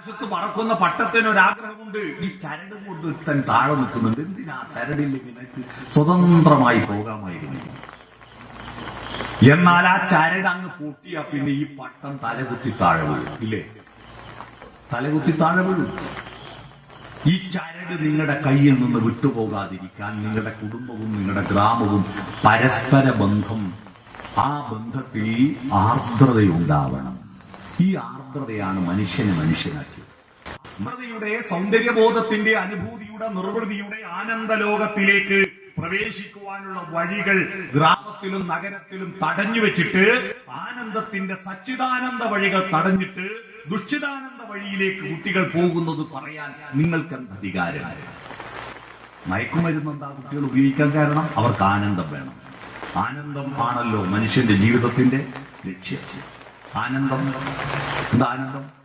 ആകാശത്ത് പറക്കുന്ന പട്ടത്തിന് ഒരാഗ്രഹമുണ്ട് ഈ ചരട് കൊണ്ട് ഒരുത്തൻ താഴെ നിൽക്കുന്നുണ്ട്. എന്തിനാ ചരടില്ലെങ്കിൽ നിനക്ക് സ്വതന്ത്രമായി പോകാമായിരുന്നു? എന്നാൽ ആ ചരട് അങ്ങ് പൊട്ടിയാ പിന്നെ ഈ പട്ടം തലകുത്തി താഴെ വീഴും ഇല്ലേ? തലകുത്തി താഴെ വീഴും. ഈ ചരട് നിങ്ങളുടെ കയ്യിൽ നിന്ന് വിട്ടുപോകാതിരിക്കാൻ നിങ്ങളുടെ കുടുംബവും നിങ്ങളുടെ ഗ്രാമവും പരസ്പര ബന്ധം ആ ബന്ധത്തിൽ ആർദ്രതയുണ്ടാവണം. ഈ ആർദ്രതയാണ് മനുഷ്യനെ മനുഷ്യനാക്കിയത്. ആർദ്രതയുടെ സൗന്ദര്യബോധത്തിന്റെ അനുഭൂതിയുടെ നിർവൃതിയുടെ ആനന്ദ ലോകത്തിലേക്ക് പ്രവേശിക്കുവാനുള്ള വഴികൾ ഗ്രാമത്തിലും നഗരത്തിലും തടഞ്ഞു വെച്ചിട്ട് ആനന്ദത്തിന്റെ സച്ചിദാനന്ദ വഴികൾ തടഞ്ഞിട്ട് ദുഷ്ടിതാനന്ദ വഴിയിലേക്ക് കുട്ടികൾ പോകുന്നത് പറയാൻ നിങ്ങൾക്ക് എന്ത് അധികാരമായി മയക്കുമരുന്ന് എന്താ കുട്ടികൾ ഉപയോഗിക്കാൻ കാരണം? അവർക്ക് ആനന്ദം വേണം. ആനന്ദം ആണല്ലോ മനുഷ്യന്റെ ജീവിതത്തിന്റെ ലക്ഷ്യം. ആനന്ദം. എന്താ ആനന്ദം?